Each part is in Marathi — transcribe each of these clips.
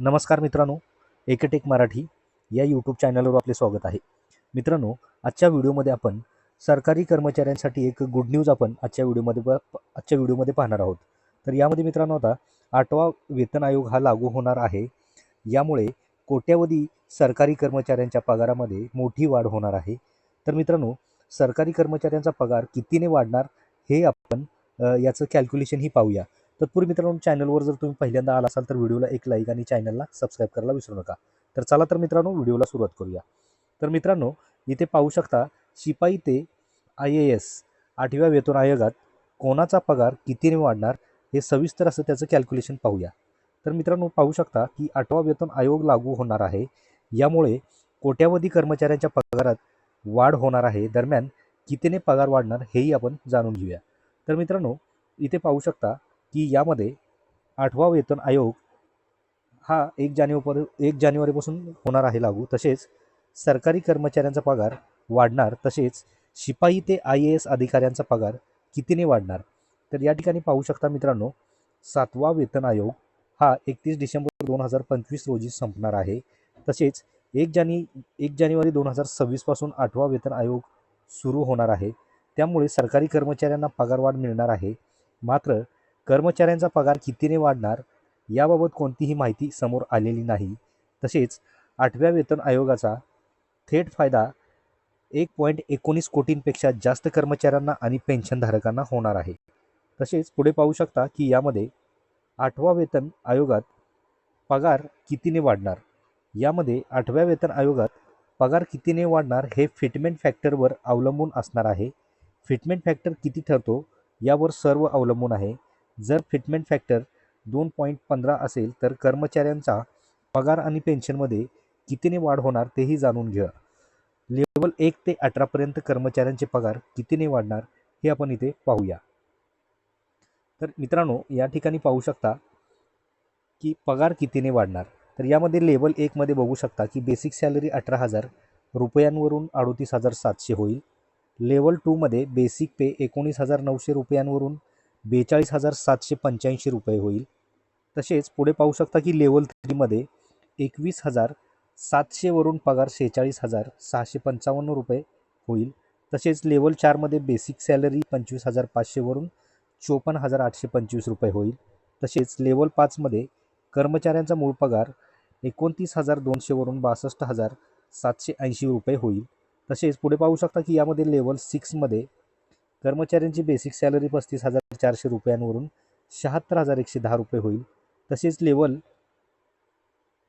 नमस्कार मित्रांनो एकटेक मराठी या यूट्यूब चॅनलवर आपले स्वागत आहे. मित्रांनो आजच्या व्हिडिओमध्ये आपण सरकारी कर्मचाऱ्यांसाठी एक गुड न्यूज आपण आजच्या व्हिडिओमध्ये आजच्या व्हिडिओमध्ये पाहणार आहोत. तर यामध्ये मित्रांनो आता आठवा वेतन आयोग हा लागू होणार आहे. यामुळे कोट्यावधी सरकारी कर्मचाऱ्यांच्या पगारामध्ये मोठी वाढ होणार आहे. तर मित्रांनो सरकारी कर्मचाऱ्यांचा पगार कितीने वाढणार हे आपण याचं कॅल्क्युलेशनही पाहूया. तत्पूर्वी मित्रांनो चॅनलवर जर तुम्ही पहिल्यांदा आला असाल तर व्हिडिओला एक लाईक आणि चॅनलला सबस्क्राईब करायला विसरू नका. तर चला तर मित्रांनो व्हिडिओला सुरुवात करूया. तर मित्रांनो इथे पाहू शकता शिपाई ते आय ए एस आठव्या वेतन आयोगात कोणाचा पगार कितीने वाढणार हे सविस्तर असं त्याचं कॅल्क्युलेशन पाहूया. तर मित्रांनो पाहू शकता की आठवा वेतन आयोग लागू होणार आहे. यामुळे कोट्यावधी कर्मचाऱ्यांच्या पगारात वाढ होणार आहे. दरम्यान कितीने पगार वाढणार हेही आपण जाणून घेऊया. तर मित्रांनो इथे पाहू शकता की यामध्ये आठवा वेतन आयोग हा एक जानेवारी एक जानेवारीपासून होणार आहे लागू. तसेच सरकारी कर्मचाऱ्यांचा पगार वाढणार. तसेच शिपाई ते आय ए एस अधिकाऱ्यांचा पगार कितीने वाढणार? तर या ठिकाणी पाहू शकता मित्रांनो सातवा वेतन आयोग हा एकतीस डिसेंबर दोन हजार पंचवीस रोजी संपणार आहे. तसेच एक जाने एक जानेवारी दोन हजार सव्वीसपासून आठवा वेतन आयोग सुरू होणार आहे. त्यामुळे सरकारी कर्मचाऱ्यांना पगारवाढ मिळणार आहे. मात्र कर्मचाऱ्यांचा पगार कितीने वाढणार याबाबत कोणतीही माहिती समोर आलेली नाही. तसेच आठव्या वेतन आयोगाचा थेट फायदा एक पॉईंट एकोणीस कोटींपेक्षा जास्त कर्मचाऱ्यांना आणि पेन्शनधारकांना होणार आहे. तसेच पुढे पाहू शकता की यामध्ये आठवा वेतन आयोगात पगार कितीने वाढणार? यामध्ये आठव्या वेतन आयोगात पगार कितीने वाढणार हे फिटमेंट फॅक्टरवर अवलंबून असणार आहे. फिटमेंट फॅक्टर किती ठरतो यावर सर्व अवलंबून आहे. जर फिटमेंट फॅक्टर दोन पॉईंट पंधरा असेल तर कर्मचाऱ्यांचा पगार आणि पेन्शनमध्ये कितीने वाढ होणार तेही जाणून घ्या. लेवल एक ते अठरापर्यंत कर्मचाऱ्यांचे पगार कितीने वाढणार हे आपण इथे पाहूया. तर मित्रांनो या ठिकाणी पाहू शकता की पगार कितीने वाढणार. तर यामध्ये लेवल एकमध्ये बघू शकता की बेसिक सॅलरी अठरा हजार रुपयांवरून अडोतीस हजार सातशे होईल. लेवल टूमध्ये बेसिक पे एकोणीस हजार नऊशे रुपयांवरून बेचाळीस हजार सातशे पंच्याऐंशी रुपये होईल. तसेच पुढे पाहू शकता की लेवल थ्रीमध्ये एकवीस हजार सातशेवरून पगार शेहेचाळीस हजार सहाशे पंचावन्न रुपये होईल. तसेच लेवल चारमध्ये बेसिक सॅलरी पंचवीस हजार पाचशेवरून चोपन्न हजार आठशे पंचवीस रुपये होईल. तसेच लेवल पाचमध्ये कर्मचाऱ्यांचा मूळ पगार एकोणतीस हजार दोनशेवरून बासष्ट हजार सातशे ऐंशी रुपये होईल. तसेच पुढे पाहू शकता की यामध्ये लेवल सिक्समध्ये कर्मचाऱ्यांची बेसिक सॅलरी पस्तीस हजार चारशे रुपयांवरून शहात्तर हजार एकशे दहा रुपये होईल. तसेच लेवल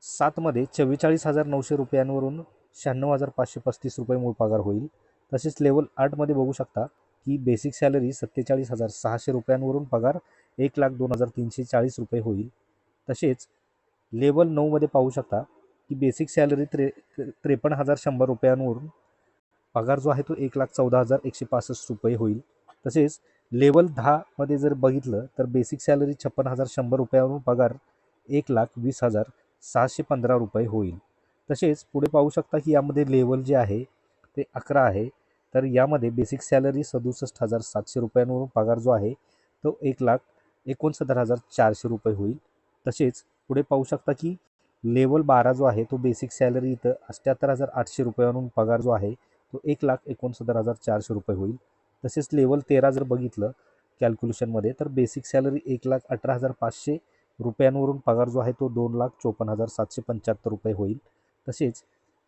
सातमध्ये चव्वेचाळीस हजार नऊशे रुपयांवरून शहाण्णव हजार पाचशे पस्तीस रुपये मूळ पगार होईल. तसेच लेवल आठमध्ये बघू शकता की बेसिक सॅलरी सत्तेचाळीस हजार सहाशे रुपयांवरून पगार एक लाख दोन हजार तीनशे चाळीस रुपये होईल. तसेच लेवल नऊमध्ये पाहू शकता की बेसिक सॅलरी त्रे त्रेपन्न हजार शंभर रुपयांवरून पगार जो आहे तो एक लाख चौदा हजार एकशे पासष्ट रुपये होईल. तसेच लेवल दहामध्ये जर बघितलं तर बेसिक सॅलरी छप्पन हजार शंभर रुपयावरून पगार एक लाख वीस हजार सहाशे पंधरा रुपये होईल. तसेच पुढे पाहू शकता की यामध्ये लेवल जे आहे ते अकरा आहे. तर यामध्ये बेसिक सॅलरी सदुसष्ट हजार सातशे रुपयांवरून पगार जो आहे तो एक लाख एकोणसत्तर हजार चारशे रुपये होईल. तसेच पुढे पाहू शकता की लेवल बारा जो आहे तो बेसिक सॅलरी इथं अठ्ठ्याहत्तर हजार आठशे रुपयांवरून पगार जो आहे तो एक लाख एकोणसत्तर हजार चारशे रुपये होईल. तसेच लेवल तेरा जर बघितलं कॅल्क्युलेशनमध्ये तर बेसिक सॅलरी एक लाख अठरा हजार पाचशे रुपयांवरून पगार जो आहे तो दोन लाख चोपन्न हजार सातशे पंच्याहत्तर रुपये होईल. तसेच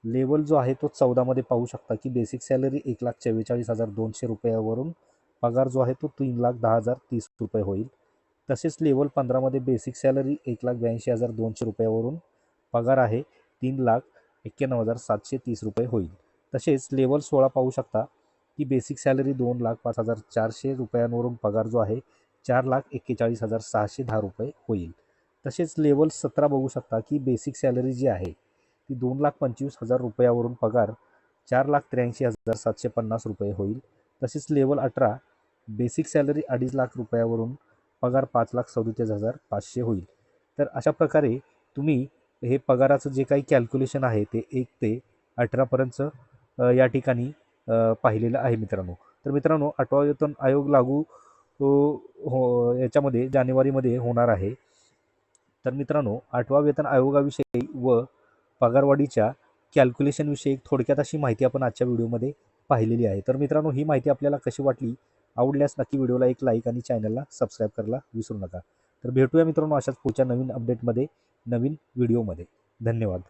लेवल जो आहे तो चौदामध्ये पाहू शकता की बेसिक सॅलरी एक लाख चव्वेचाळीस हजार दोनशे रुपयावरून पगार जो आहे तो तीन लाख दहा हजार तीस रुपये होईल. तसेच लेवल पंधरामध्ये बेसिक सॅलरी एक लाख ब्याऐंशी हजार दोनशे रुपयावरून पगार आहे तीन लाख एक्क्याण्णव हजार सातशे तीस रुपये होईल. तसेच लेवल सोळा पाहू शकता की बेसिक सॅलरी दोन लाख पाच हजार चारशे रुपयांवरून पगार जो आहे चार लाख एक्केचाळीस हजार सहाशे दहा रुपये होईल. तसेच लेवल सतरा बघू शकता की बेसिक सॅलरी जी आहे ती दोन लाख पंचवीस हजार रुपयावरून पगार चार लाख त्र्याऐंशी हजार सातशे पन्नास रुपये होईल. तसेच लेवल अठरा बेसिक सॅलरी अडीच लाख रुपयावरून पगार पाच लाख सदोतीस हजार पाचशे होईल. तर अशा प्रकारे तुम्ही हे पगाराचं जे काही कॅल्क्युलेशन आहे ते एक ते अठरापर्यंतचं या ठिकाणी पाहिलेलं आहे मित्रांनो. तर मित्रांनो आठवा वेतन आयोग लागू हो याच्यामध्ये जानेवारीमध्ये होणार आहे. तर मित्रांनो आठवा वेतन आयोगाविषयी व पगारवाढीच्या कॅल्क्युलेशनविषयी थोडक्यात अशी माहिती आपण आजच्या व्हिडिओमध्ये पाहिलेली आहे. तर मित्रांनो ही माहिती आपल्याला कशी वाटली आवडल्यास नक्की व्हिडिओला एक लाईक आणि चॅनलला सबस्क्राईब करायला विसरू नका. तर भेटूया मित्रांनो अशाच पुढच्या नवीन अपडेटमध्ये नवीन व्हिडिओमध्ये. धन्यवाद.